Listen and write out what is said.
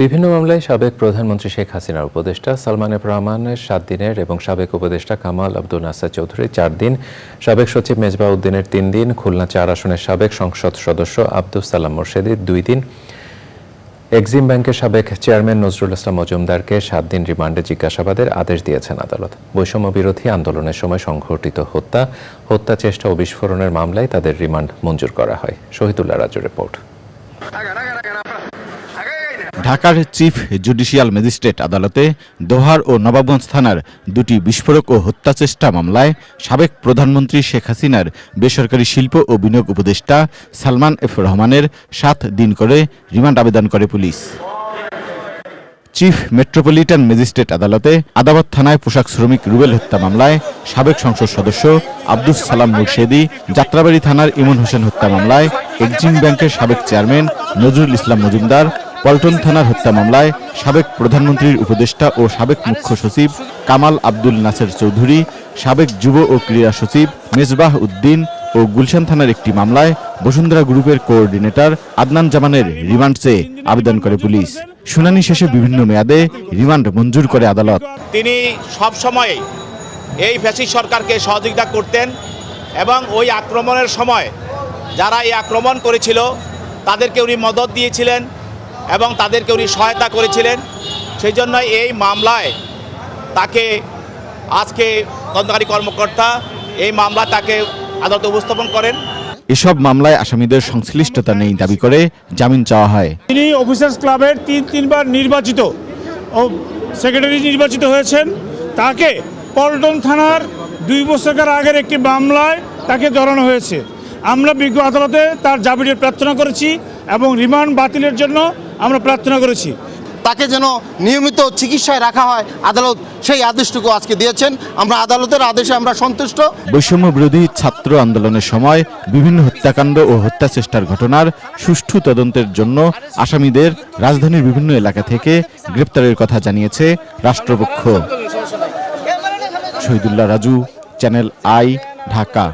বিভিন্ন মামলায় সাবেক প্রধানমন্ত্রী শেখ হাসিনার উপদেষ্টা সালমান এফ রহমানের সাত দিনের এবং সাবেক উপদেষ্টা কামাল আব্দুল নাসার চৌধুরী চার দিন, সাবেক সচিব মেজবা উদ্দিনের তিন দিন, খুলনা চার আসনের সাবেক সংসদ সদস্য আব্দুল সালাম মোর্শেদির দুই দিন। এক্সিম ব্যাংকের সাবেক চেয়ারম্যান নজরুল ইসলাম মজুমদারকে সাত দিন রিমান্ডে জিজ্ঞাসাবাদের আদেশ দিয়েছেন আদালত। বৈষম্য বিরোধী আন্দোলনের সময় সংঘটিত হত্যা হত্যা চেষ্টা ও বিস্ফোরণের মামলায় তাদের রিমান্ড মঞ্জুর করা হয়। শহীদুল্লাহ রাজু রিপোর্ট। ঢাকার চিফ জুডিশিয়াল ম্যাজিস্ট্রেট আদালতে দোহার ও নবাবগঞ্জ থানার দুটি বিস্ফোরক ও হত্যা চেষ্টা মামলায় সাবেক প্রধানমন্ত্রী শেখ হাসিনার বেসরকারি শিল্প ও বিনিয়োগ উপদেষ্টা সালমান এফ রহমানের সাত দিন করে রিমান্ড আবেদন করে পুলিশ। চিফ মেট্রোপলিটন ম্যাজিস্ট্রেট আদালতে আদাবাদ থানায় পোশাক শ্রমিক রুবেল হত্যা মামলায় সাবেক সংসদ সদস্য আব্দুস সালাম মুর্শেদি, যাত্রাবাড়ি থানার ইমন হোসেন হত্যা মামলায় এক্সিম ব্যাংকের সাবেক চেয়ারম্যান নজরুল ইসলাম মজুমদার পল্টন থানার হত্যা মামলায় সাবেক প্রধানমন্ত্রীর উপদেষ্টা ও সাবেক মুখ্য সচিব কামাল আব্দুল নাসের চৌধুরী, সাবেক যুব ও ক্রীড়া সচিব মেজবাহ উদ্দিন ও গুলশান থানার একটি মামলায় বসুন্ধরা গ্রুপের কোঅর্ডিনেটর আদনান জামানের রিমান্ড চেয়ে আবেদন করে পুলিশ। শুনানি শেষে বিভিন্ন মেয়াদে রিমান্ড মঞ্জুর করে আদালত। তিনি সব সময় এই ফ্যাসিস্ট সরকারকে সহযোগিতা করতেন এবং ওই আক্রমণের সময় যারা এই আক্রমণ করেছিল, তাদেরকে উনি মদত দিয়েছিলেন। এবং তাদেরকে উনি সহায়তা করেছিলেন। সেই জন্য এই মামলায় তাকে আজকে তদন্তকারী কর্মকর্তা এই মামলা তাকে আদালতে উপস্থাপন করেন। এসব মামলায় আসামিদের সংশ্লিষ্টতা নেই দাবি করে জামিন চাওয়া হয়। তিনি অফিসার্স ক্লাবের তিন তিনবার নির্বাচিত ও সেক্রেটারি নির্বাচিত হয়েছেন। তাকে পল্টন থানার দুই বছরের আগের একটি মামলায় তাকে জড়ানো হয়েছে। আমরা বিজ্ঞ আদালতে তার জামিনের প্রার্থনা করেছি এবং রিমান্ড বাতিলের জন্য আমরা প্রার্থনা করেছি। তাকে যেন নিয়মিত চিকিৎসায় রাখা হয় আদালত সেই আদেশটুকু আজকে দিয়েছেন। আমরা আদালতের আদেশে আমরা সন্তুষ্ট। বৈষম্য বিরোধী ছাত্র আন্দোলনের সময় বিভিন্ন হত্যাকাণ্ড ও হত্যা চেষ্টার ঘটনার সুষ্ঠু তদন্তের জন্য আসামিদের রাজধানীর বিভিন্ন এলাকা থেকে গ্রেপ্তারের কথা জানিয়েছে রাষ্ট্রপক্ষ। Shahidullah Raju channel I Dhaka.